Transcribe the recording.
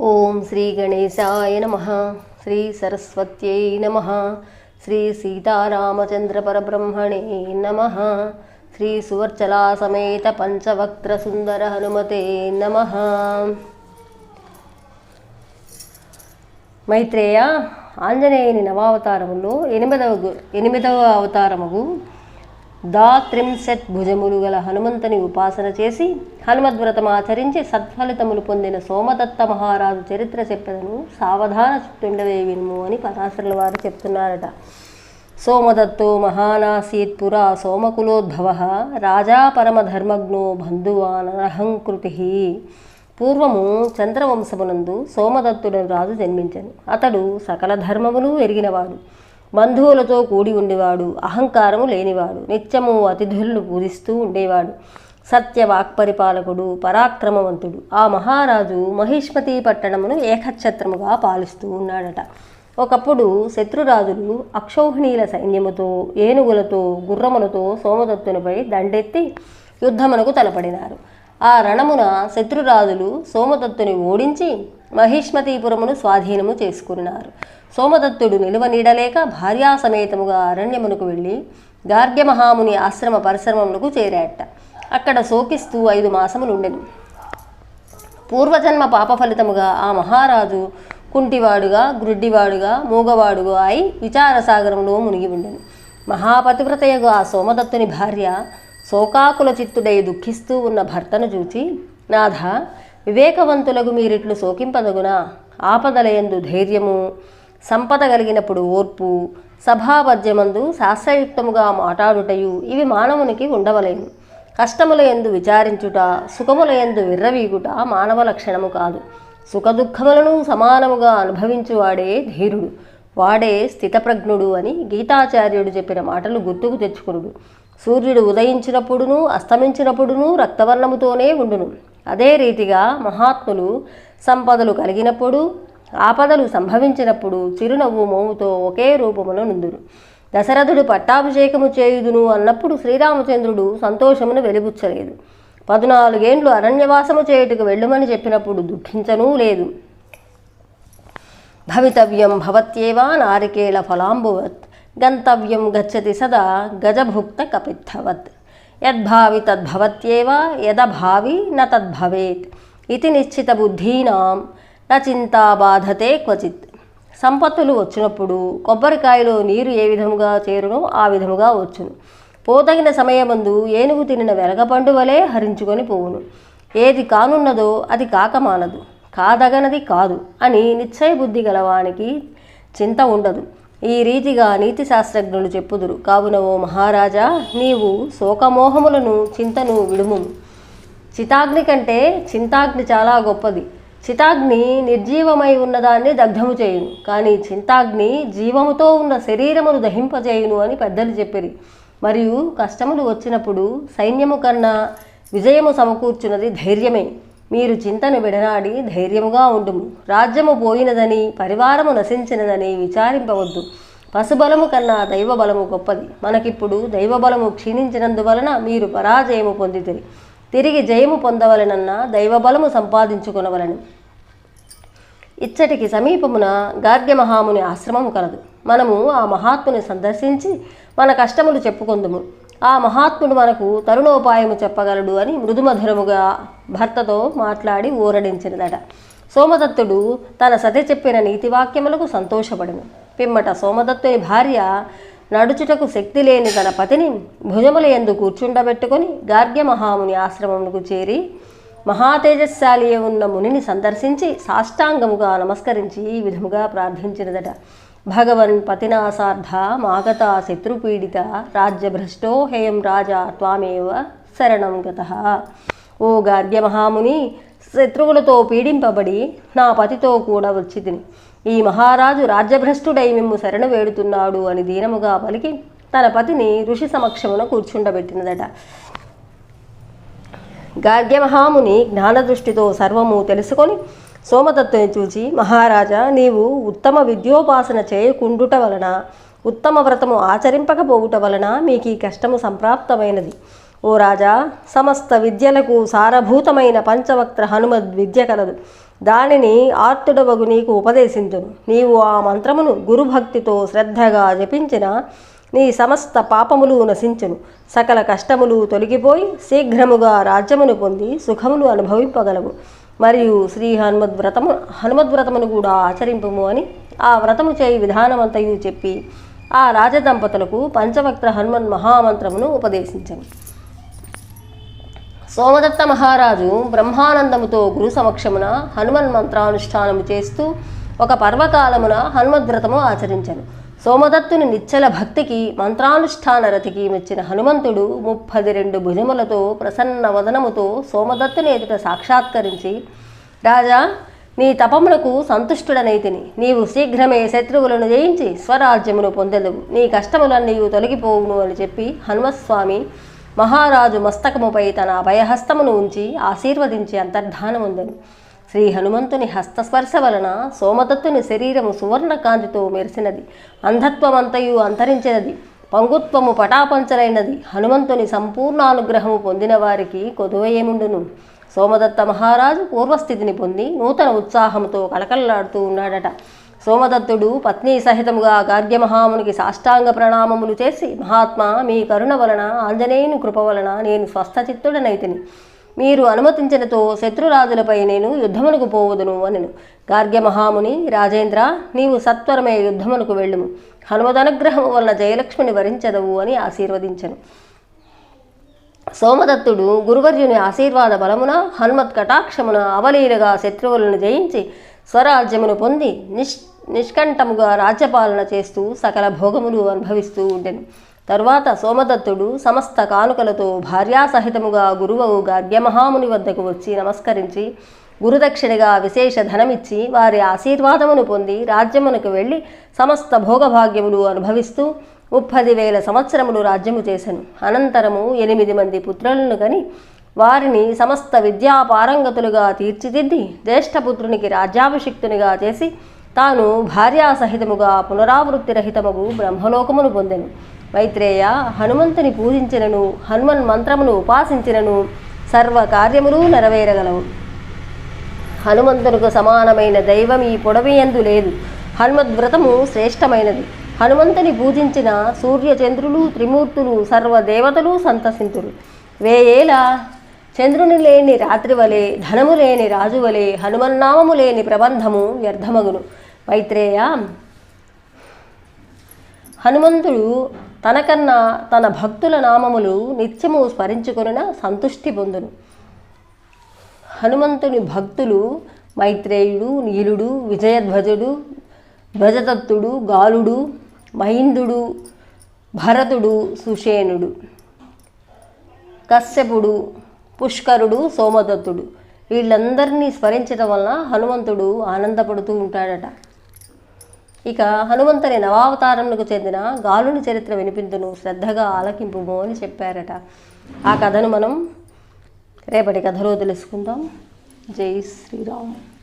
ఓం శ్రీ గణేశాయ నమ శ్రీ సరస్వత్యై నమ శ్రీ సీతారామచంద్ర పరబ్రహ్మణే నమ శ్రీ సువర్చలా సమేత పంచవక్త్ర సుందర హనుమతే నమ. మైత్రేయ ఆంజనేయుని నవావతారములో ఎనిమిదవ ఎనిమిదవ అవతారముగు దాత్రింశత్ భుజములు గల హనుమంతుని ఉపాసన చేసి హనుమద్వ్రతం ఆచరించి సత్ఫలితములు పొందిన సోమదత్త మహారాజు చరిత్ర చెప్పదను. సావధాన చుట్టుండవే వినుము అని పరాశరుల వారు చెప్తున్నారట. సోమదత్తో మహానాసీత్ పురా సోమకులోద్భవ రాజా పరమధర్మజ్ఞో బంధువానరహంకృతి పూర్వము చంద్రవంశమునందు సోమదత్తుడు రాజు జన్మించను. అతడు సకల ధర్మములు ఎరిగినవాడు. బంధువులతో కూడి ఉండేవాడు. అహంకారము లేనివాడు. నిత్యము అతిథులను పూజిస్తూ ఉండేవాడు. సత్య వాక్పరిపాలకుడు పరాక్రమవంతుడు. ఆ మహారాజు మహిష్మతి పట్టణమును ఏకఛత్రముగా పాలిస్తూ ఉన్నాడట. ఒకప్పుడు శత్రురాజులు అక్షౌహిణీల సైన్యముతో ఏనుగులతో గుర్రములతో సోమదత్తునిపై దండెత్తి యుద్ధమునకు తలపడినారు. ఆ రణమున శత్రురాజులు సోమదత్తుని ఓడించి మహిష్మతీపురమును స్వాధీనము చేసుకున్నారు. సోమదత్తుడు నిలువ నీడలేక భార్యాసమేతముగా అరణ్యమునకు వెళ్ళి గార్గ్యమహాముని ఆశ్రమ పరిశ్రమములకు చేరాట అక్కడ శోకిస్తూ ఐదు మాసములుండెను. పూర్వజన్మ పాప ఫలితముగా ఆ మహారాజు కుంటివాడుగా గ్రుడ్డివాడుగా మూగవాడుగా అయి విచారసాగరంలో మునిగి ఉండెను మహాపతివ్రతయగు ఆ సోమదత్తుని భార్య శోకాకుల చిత్తుడై దుఃఖిస్తూ ఉన్న భర్తను చూచి నాథ వివేకవంతులకు మీరిట్లు శోకింపదగున? ఆపదలయందు ధైర్యము సంపద కలిగినప్పుడు ఓర్పు సభాపద్యమందు శాస్త్రయుక్తముగా మాట్లాడుటయు ఇవి మానవునికి ఉండవలేను. కష్టముల ఎందు విచారించుట సుఖముల ఎందు విర్రవీగుట మానవ లక్షణము కాదు. సుఖదుఖములను సమానముగా అనుభవించువాడే ధీరుడు వాడే స్థితప్రజ్ఞుడు అని గీతాచార్యుడు చెప్పిన మాటలు గుర్తుకు తెచ్చుకునుడు. సూర్యుడు ఉదయించినప్పుడును అస్తమించినప్పుడును రక్తవర్ణముతోనే ఉండును. అదే రీతిగా మహాత్ములు సంపదలు కలిగినప్పుడు ఆపదలు సంభవించినప్పుడు చిరునవ్వు మోముతో ఒకే రూపమున నుందురు. దశరథుడు పట్టాభిషేకము చేయుదును అన్నప్పుడు శ్రీరామచంద్రుడు సంతోషమును వెలిబుచ్చలేదు. పద్నాలుగేండ్లు అరణ్యవాసము చేయుటకు వెళ్ళుమని చెప్పినప్పుడు దుఃఖించనూ లేదు. భవితవ్యం భవత్యేవా నారికేళ ఫలాంబువత్ గంతవ్యం గచ్చతి సదా గజభుక్త కపిత్థవత్. యద్భావి తద్భవత్యేవ యదభావి న తద్భవేత్. ఇది నిశ్చిత బుద్ధీనాం న చింతా బాధతే క్వచిత్. సంపత్తులు వచ్చినప్పుడు కొబ్బరికాయలో నీరు ఏ విధముగా చేరునో ఆ విధముగా వచ్చును. పోతగిన సమయమందు ఏనుగు తినిన వెలగపండు వలె హరించుకొని పోవును. ఏది కానున్నదో అది కాకమానదు కాదగనది కాదు అని నిశ్చయ బుద్ధి గలవానికి చింత ఉండదు. ఈ రీతిగా నీతి శాస్త్రజ్ఞులు చెప్పుదురు. కావున ఓ మహారాజా నీవు శోకమోహములను చింతను విడుము. చితాగ్ని కంటే చింతాగ్ని చాలా గొప్పది. చితాగ్ని నిర్జీవమై ఉన్నదాన్ని దగ్ధము చేయును. కానీ చింతాగ్ని జీవముతో ఉన్న శరీరమును దహింపజేయును అని పెద్దలు చెప్పిరి. మరియు కష్టములు వచ్చినప్పుడు సైన్యము కన్నా విజయము సమకూర్చున్నది ధైర్యమే. మీరు చింతను విడనాడి ధైర్యముగా ఉండుము. రాజ్యము పోయినదని పరివారము నశించినదని విచారింపవద్దు. పశుబలము కన్నా దైవబలము గొప్పది. మనకిప్పుడు దైవబలము క్షీణించినందువలన మీరు పరాజయము పొందితిరి. తిరిగి జయము పొందవలనన్న దైవబలము సంపాదించుకునవలను. ఇచ్చటికి సమీపమున గార్గ్యమహాముని ఆశ్రమము కలదు. మనము ఆ మహాత్ముని సందర్శించి మన కష్టములు చెప్పుకుందుము. ఆ మహాత్ముడు మనకు తరుణోపాయము చెప్పగలడు అని మృదుమధురముగా భర్తతో మాట్లాడి ఊరడించినదట. సోమదత్తుడు తన సతి చెప్పిన నీతివాక్యములకు సంతోషపడను. పిమ్మట సోమదత్తుని భార్య నడుచుటకు శక్తి లేని తన పతిని భుజముల ఎందు కూర్చుండబెట్టుకొని గార్గ్యమహాముని ఆశ్రమమునకు చేరి మహాతేజస్శాలి ఉన్న మునిని సందర్శించి సాష్టాంగముగా నమస్కరించి ఈ విధముగా ప్రార్థించినదట. భగవన్ పతినాసార్థ మాగత శత్రుపీడిత రాజ్యభ్రష్టో హేయం రాజా త్వామేవ శరణం గత. ఓ గార్గ్యమహాముని శత్రువులతో పీడింపబడి నా పతితో కూడా వచ్చితిని. ఈ మహారాజు రాజ్యభ్రష్టుడై మిమ్ము శరణ వేడుతున్నాడు అని దీనముగా పలికి తన పతిని ఋషి సమక్షమున కూర్చుండబెట్టినదట. గార్గ్యమహాముని జ్ఞానదృష్టితో సర్వము తెలుసుకొని సోమదత్తుని చూచి మహారాజా నీవు ఉత్తమ విద్యోపాసన చేయకుండుట వలన ఉత్తమ వ్రతము ఆచరింపకపోవుట వలన మీకు ఈ కష్టము సంప్రాప్తమైనది. ఓ రాజా సమస్త విద్యలకు సారభూతమైన పంచవక్త్ర హనుమద్ విద్య కలదు. దానిని ఆర్తుడవగు నీకు ఉపదేశించును నీవు ఆ మంత్రమును గురుభక్తితో శ్రద్ధగా జపించిన నీ సమస్త పాపములు నశించును. సకల కష్టములు తొలగిపోయి శీఘ్రముగా రాజ్యమును పొంది సుఖములు అనుభవింపగలవు. మరియు శ్రీ హనుమద్ వ్రతము హనుమద్ వ్రతమును కూడా ఆచరింపము అని ఆ వ్రతము చేయి విధానమంతయు చెప్పి ఆ రాజదంపతులకు పంచవక్త హనుమన్ మహామంత్రమును ఉపదేశించను. సోమదత్త మహారాజు బ్రహ్మానందముతో గురు సమక్షమున హనుమన్ మంత్రానుష్ఠానము చేస్తూ ఒక పర్వకాలమున హనుమద్వ్రతము ఆచరించను. సోమదత్తుని నిచ్చల భక్తికి మంత్రానుష్ఠాన రతికి మెచ్చిన హనుమంతుడు ముప్పది రెండు భుజములతో ప్రసన్న వదనముతో సోమదత్తుని ఎదుట సాక్షాత్కరించి రాజా నీ తపమునకు సంతుష్టుడనైతిని నీవు శీఘ్రమే శత్రువులను జయించి స్వరాజ్యమును పొందెదవు. నీ కష్టములన్నీ తొలగిపోవును అని చెప్పి హనుమస్వామి మహారాజు మస్తకముపై తన అభయహస్తమును ఉంచి ఆశీర్వదించి అంతర్ధానముందను. శ్రీ హనుమంతుని హస్తస్పర్శ వలన సోమదత్తుని శరీరము సువర్ణ కాంతితో మెరిసినది. అంధత్వమంతయు అంతరించినది. పంగుత్వము పటాపంచలైనది. హనుమంతుని సంపూర్ణానుగ్రహము పొందిన వారికి కొదువయేముండును. సోమదత్త మహారాజు పూర్వస్థితిని పొంది నూతన ఉత్సాహంతో కళకళలాడుతూ ఉన్నాడట. సోమదత్తుడు పత్ని సహితముగా గార్గ్యమహామునికి సాష్టాంగ ప్రణామములు చేసి మహాత్మా మీ కరుణ వలన ఆంజనేయుని కృప వలన నేను స్వస్థచిత్తుడనైతిని మీరు అనుమతించినతో శత్రురాజులపై నేను యుద్ధమునకు పోవదును అనెను. గార్గ్యమహాముని రాజేంద్ర నీవు సత్వరమే యుద్ధమునకు వెళ్ళుము. హనుమదనుగ్రహము వలన జయలక్ష్మిని వరించదవు అని ఆశీర్వదించను. సోమదత్తుడు గురువర్యుని ఆశీర్వాద బలమున హనుమత్ కటాక్షమున అవలీలగా శత్రువులను జయించి స్వరాజ్యమును పొంది నిష్ నిష్కంఠముగా రాజ్యపాలన చేస్తూ సకల భోగములు అనుభవిస్తూ ఉండెను. తరువాత సోమదత్తుడు సమస్త కానుకలతో భార్యాసహితముగా గురువు గార్గ్యమహాముని వద్దకు వచ్చి నమస్కరించి గురుదక్షిణగా విశేష ధనమిచ్చి వారి ఆశీర్వాదమును పొంది రాజ్యమునకు వెళ్ళి సమస్త భోగభాగ్యములు అనుభవిస్తూ ముప్పది వేల సంవత్సరములు రాజ్యము చేశాను అనంతరము ఎనిమిది మంది పుత్రులను కని వారిని సమస్త విద్యాపారంగతులుగా తీర్చిదిద్ది జ్యేష్ఠపుత్రునికి రాజ్యాభిషిక్తునిగా చేసి తాను భార్యాసహితముగా పునరావృత్తిరహితముగు బ్రహ్మలోకమును పొందెను. మైత్రేయ హనుమంతుని పూజించినను హనుమన్ మంత్రమును ఉపాసించినను సర్వ కార్యములు నెరవేరగలవు. హనుమంతునికి సమానమైన దైవం ఈ పొడవియందు లేదు. హనుమద్వ్రతము శ్రేష్టమైనది. హనుమంతుని పూజించిన సూర్యచంద్రులు త్రిమూర్తులు సర్వదేవతలు సంతసింతురు. వేయేల చంద్రుని లేని రాత్రి వలె ధనము లేని రాజు వలె హనుమన్నామము లేని ప్రబంధము వ్యర్థమగును. మైత్రేయ హనుమంతుడు తనకన్నా తన భక్తుల నామములు నిత్యము స్మరించుకొనిన సంతుష్టి పొందును. హనుమంతుని భక్తులు మైత్రేయుడు నీలుడు విజయధ్వజుడు ధ్వజదత్తుడు గాలుడు మహిందుడు భరతుడు సుషేనుడు కశ్యపుడు పుష్కరుడు సోమదత్తుడు. వీళ్ళందరినీ స్మరించడం వలన హనుమంతుడు ఆనందపడుతూ ఉంటాడట. ఇక హనుమంతుని నవావతారములకు చెందిన గాలుని చరిత్ర వినిపించును శ్రద్ధగా ఆలకింపుము అని చెప్పారట. ఆ కథను మనం రేపటి కథలో తెలుసుకుందాం. జై శ్రీరామ్.